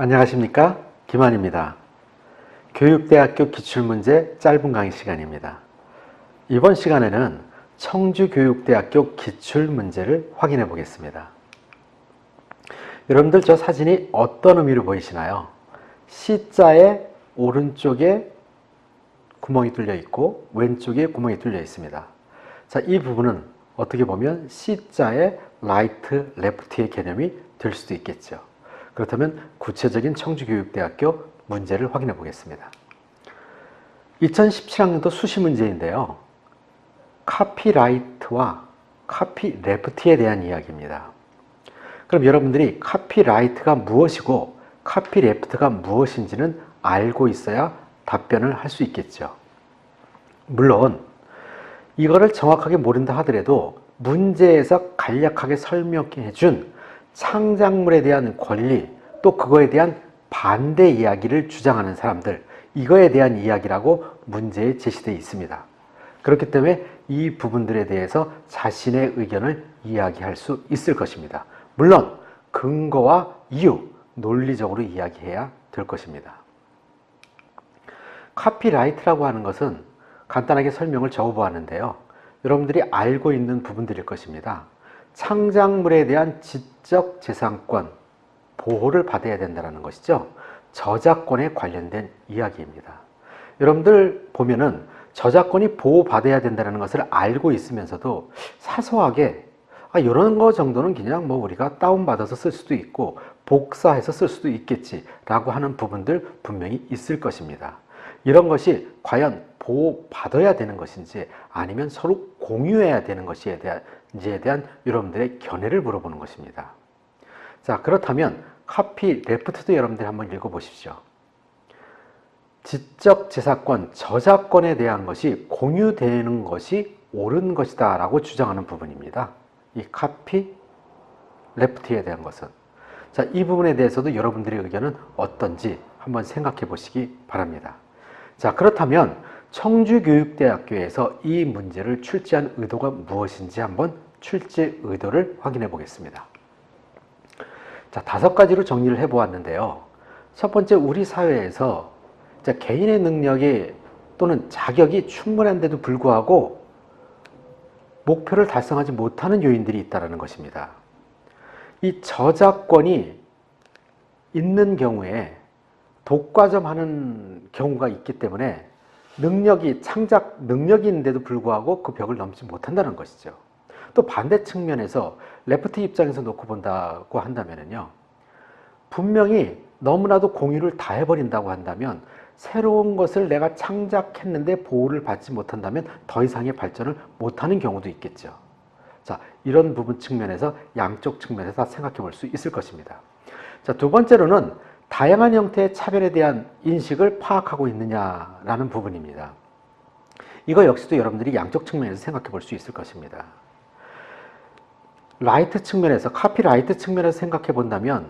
안녕하십니까 김한입니다. 교육대학교 기출문제 짧은 강의 시간입니다. 이번 시간에는 청주교육대학교 기출문제를 확인해 보겠습니다. 여러분들 저 사진이 어떤 의미로 보이시나요? C자의 오른쪽에 구멍이 뚫려 있고 왼쪽에 구멍이 뚫려 있습니다. 자, 이 부분은 어떻게 보면 C자의 라이트, 레프트의 개념이 될 수도 있겠죠. 그렇다면 구체적인 청주교육대학교 문제를 확인해 보겠습니다. 2017학년도 수시 문제인데요. 카피라이트와 카피레프트에 대한 이야기입니다. 그럼 여러분들이 카피라이트가 무엇이고 카피레프트가 무엇인지는 알고 있어야 답변을 할 수 있겠죠. 물론 이거를 정확하게 모른다 하더라도 문제에서 간략하게 설명해 준 창작물에 대한 권리 또 그거에 대한 반대 이야기를 주장하는 사람들 이거에 대한 이야기라고 문제에 제시되어 있습니다. 그렇기 때문에 이 부분들에 대해서 자신의 의견을 이야기할 수 있을 것입니다. 물론 근거와 이유, 논리적으로 이야기해야 될 것입니다. 카피라이트라고 하는 것은 간단하게 설명을 적어 보았는데요. 여러분들이 알고 있는 부분들일 것입니다. 창작물에 대한 지적 재산권 보호를 받아야 된다는 것이죠. 저작권에 관련된 이야기입니다. 여러분들 보면은 저작권이 보호받아야 된다는 것을 알고 있으면서도 사소하게 아, 이런 거 정도는 그냥 뭐 우리가 다운받아서 쓸 수도 있고 복사해서 쓸 수도 있겠지라고 하는 부분들 분명히 있을 것입니다. 이런 것이 과연 보호받아야 되는 것인지 아니면 서로 공유해야 되는 것이에 대한 이에 대한 여러분들의 견해를 물어보는 것입니다. 자, 그렇다면 카피 레프트도 여러분들이 한번 읽어 보십시오. 지적 재산권, 저작권에 대한 것이 공유되는 것이 옳은 것이다 라고 주장하는 부분입니다. 이 카피 레프트에 대한 것은. 자, 이 부분에 대해서도 여러분들의 의견은 어떤지 한번 생각해 보시기 바랍니다. 자, 그렇다면 청주교육대학교에서 이 문제를 출제한 의도가 무엇인지 한번 출제 의도를 확인해 보겠습니다. 자, 다섯 가지로 정리를 해 보았는데요. 첫 번째, 우리 사회에서 자, 개인의 능력이 또는 자격이 충분한데도 불구하고 목표를 달성하지 못하는 요인들이 있다는 것입니다. 이 저작권이 있는 경우에 독과점하는 경우가 있기 때문에 능력이 창작 능력이 있는데도 불구하고 그 벽을 넘지 못한다는 것이죠. 또 반대 측면에서 레프트 입장에서 놓고 본다고 한다면요. 분명히 너무나도 공유를 다 해버린다고 한다면 새로운 것을 내가 창작했는데 보호를 받지 못한다면 더 이상의 발전을 못하는 경우도 있겠죠. 자, 이런 부분 측면에서 양쪽 측면에서 다 생각해 볼 수 있을 것입니다. 자, 두 번째로는 다양한 형태의 차별에 대한 인식을 파악하고 있느냐라는 부분입니다. 이거 역시도 여러분들이 양쪽 측면에서 생각해 볼 수 있을 것입니다. 라이트 측면에서, 카피라이트 측면에서 생각해 본다면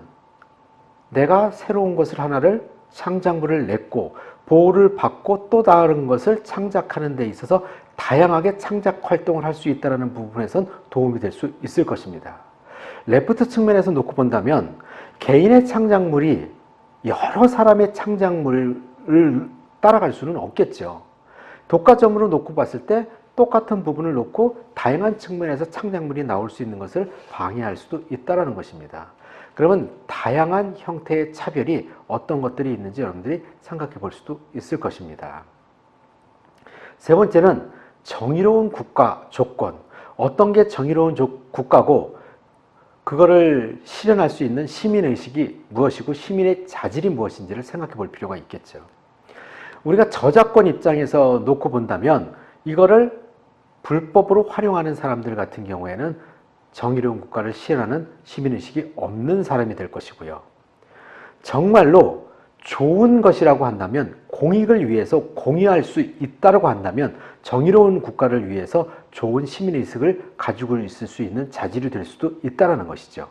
내가 새로운 것을 하나를 창작물을 냈고 보호를 받고 또 다른 것을 창작하는 데 있어서 다양하게 창작 활동을 할 수 있다는 부분에선 도움이 될 수 있을 것입니다. 레프트 측면에서 놓고 본다면 개인의 창작물이 여러 사람의 창작물을 따라갈 수는 없겠죠. 독과점으로 놓고 봤을 때 똑같은 부분을 놓고 다양한 측면에서 창작물이 나올 수 있는 것을 방해할 수도 있다는 것입니다. 그러면 다양한 형태의 차별이 어떤 것들이 있는지 여러분들이 생각해 볼 수도 있을 것입니다. 세 번째는 정의로운 국가 조건. 어떤 게 정의로운 국가고 그거를 실현할 수 있는 시민의식이 무엇이고 시민의 자질이 무엇인지를 생각해 볼 필요가 있겠죠. 우리가 저작권 입장에서 놓고 본다면 이거를 불법으로 활용하는 사람들 같은 경우에는 정의로운 국가를 실현하는 시민의식이 없는 사람이 될 것이고요. 정말로 좋은 것이라고 한다면 공익을 위해서 공유할 수 있다고 한다면 정의로운 국가를 위해서 좋은 시민의식을 가지고 있을 수 있는 자질이 될 수도 있다는 것이죠.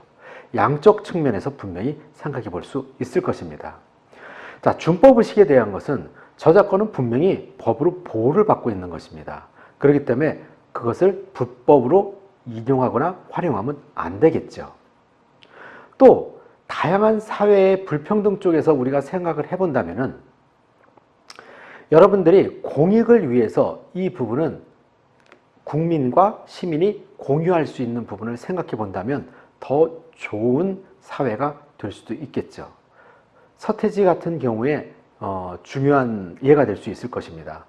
양쪽 측면에서 분명히 생각해 볼 수 있을 것입니다. 자, 준법의식에 대한 것은 저작권은 분명히 법으로 보호를 받고 있는 것입니다. 그렇기 때문에 그것을 불법으로 인용하거나 활용하면 안 되겠죠. 또 다양한 사회의 불평등 쪽에서 우리가 생각을 해본다면은 여러분들이 공익을 위해서 이 부분은 국민과 시민이 공유할 수 있는 부분을 생각해 본다면 더 좋은 사회가 될 수도 있겠죠. 서태지 같은 경우에 어, 중요한 예가 될 수 있을 것입니다.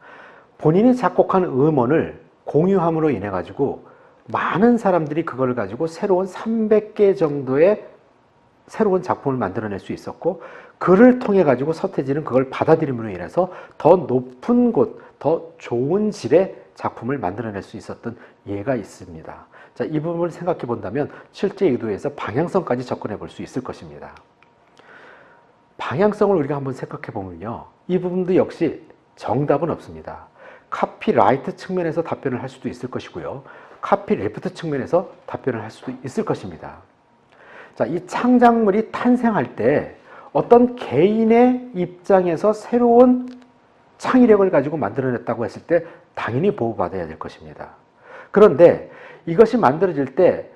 본인이 작곡한 음원을 공유함으로 인해 가지고 많은 사람들이 그걸 가지고 새로운 300개 정도의 새로운 작품을 만들어낼 수 있었고 그를 통해 가지고 서태지는 그걸 받아들임으로 인해서 더 높은 곳, 더 좋은 질의 작품을 만들어낼 수 있었던 예가 있습니다. 자, 이 부분을 생각해 본다면 실제 의도에서 방향성까지 접근해 볼 수 있을 것입니다. 방향성을 우리가 한번 생각해 보면요. 이 부분도 역시 정답은 없습니다. 카피라이트 측면에서 답변을 할 수도 있을 것이고요. 카피레프트 측면에서 답변을 할 수도 있을 것입니다. 자, 이 창작물이 탄생할 때 어떤 개인의 입장에서 새로운 창의력을 가지고 만들어냈다고 했을 때 당연히 보호받아야 될 것입니다. 그런데 이것이 만들어질 때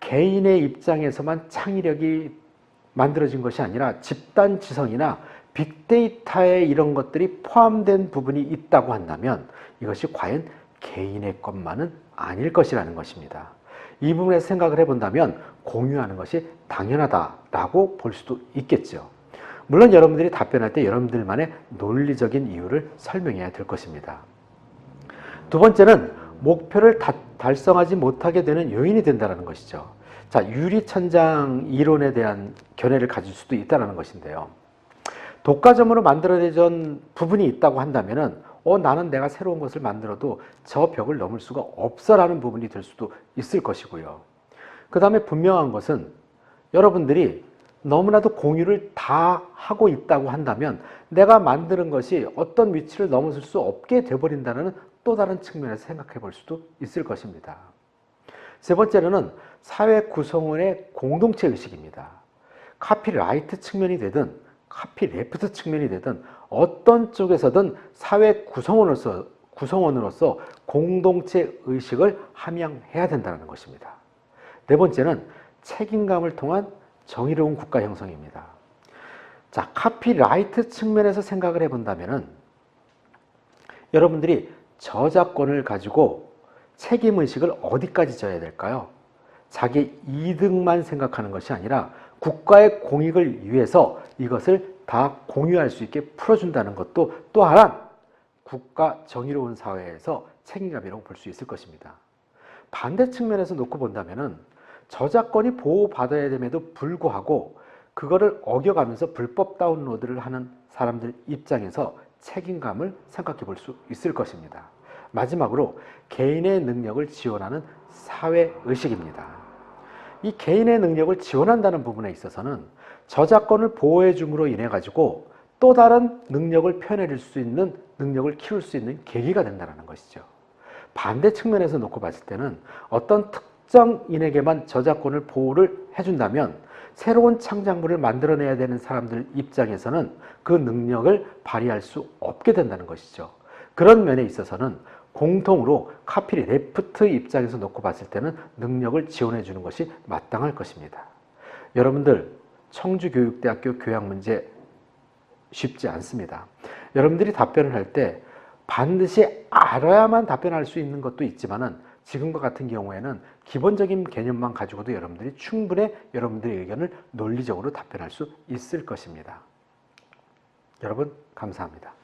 개인의 입장에서만 창의력이 만들어진 것이 아니라 집단 지성이나 빅데이터에 이런 것들이 포함된 부분이 있다고 한다면 이것이 과연 개인의 것만은 아닐 것이라는 것입니다. 이 부분에서 생각을 해본다면 공유하는 것이 당연하다라고 볼 수도 있겠죠. 물론 여러분들이 답변할 때 여러분들만의 논리적인 이유를 설명해야 될 것입니다. 두 번째는 목표를 다, 달성하지 못하게 되는 요인이 된다는 것이죠. 자, 유리천장 이론에 대한 견해를 가질 수도 있다는 것인데요. 독과점으로 만들어내전 부분이 있다고 한다면은 어 나는 내가 새로운 것을 만들어도 저 벽을 넘을 수가 없어라는 부분이 될 수도 있을 것이고요. 그 다음에 분명한 것은 여러분들이 너무나도 공유를 다 하고 있다고 한다면 내가 만드는 것이 어떤 위치를 넘어설 수 없게 돼버린다는 또 다른 측면에서 생각해 볼 수도 있을 것입니다. 세 번째로는 사회 구성원의 공동체 의식입니다. 카피라이트 측면이 되든 카피레프트 측면이 되든 어떤 쪽에서든 사회 구성원으로서 구성원으로서 공동체 의식을 함양해야 된다는 것입니다. 네 번째는 책임감을 통한 정의로운 국가 형성입니다. 자, 카피라이트 측면에서 생각을 해본다면은 여러분들이 저작권을 가지고 책임의식을 어디까지 져야 될까요? 자기 이득만 생각하는 것이 아니라 국가의 공익을 위해서 이것을 다 공유할 수 있게 풀어준다는 것도 또 하나 국가 정의로운 사회에서 책임감이라고 볼 수 있을 것입니다. 반대 측면에서 놓고 본다면은 저작권이 보호받아야 됨에도 불구하고 그거를 어겨가면서 불법 다운로드를 하는 사람들 입장에서 책임감을 생각해 볼 수 있을 것입니다. 마지막으로 개인의 능력을 지원하는 사회 의식입니다. 이 개인의 능력을 지원한다는 부분에 있어서는 저작권을 보호해 줌으로 인해 가지고 또 다른 능력을 표현해낼 수 있는 능력을 키울 수 있는 계기가 된다는 것이죠. 반대 측면에서 놓고 봤을 때는 어떤 특 정인에게만 저작권을 보호를 해준다면 새로운 창작물을 만들어내야 되는 사람들 입장에서는 그 능력을 발휘할 수 없게 된다는 것이죠. 그런 면에 있어서는 공통으로 카피 레프트 입장에서 놓고 봤을 때는 능력을 지원해 주는 것이 마땅할 것입니다. 여러분들 청주교육대학교 교양 문제 쉽지 않습니다. 여러분들이 답변을 할 때 반드시 알아야만 답변할 수 있는 것도 있지만은 지금과 같은 경우에는 기본적인 개념만 가지고도 여러분들이 충분히 여러분들의 의견을 논리적으로 답변할 수 있을 것입니다. 여러분 감사합니다.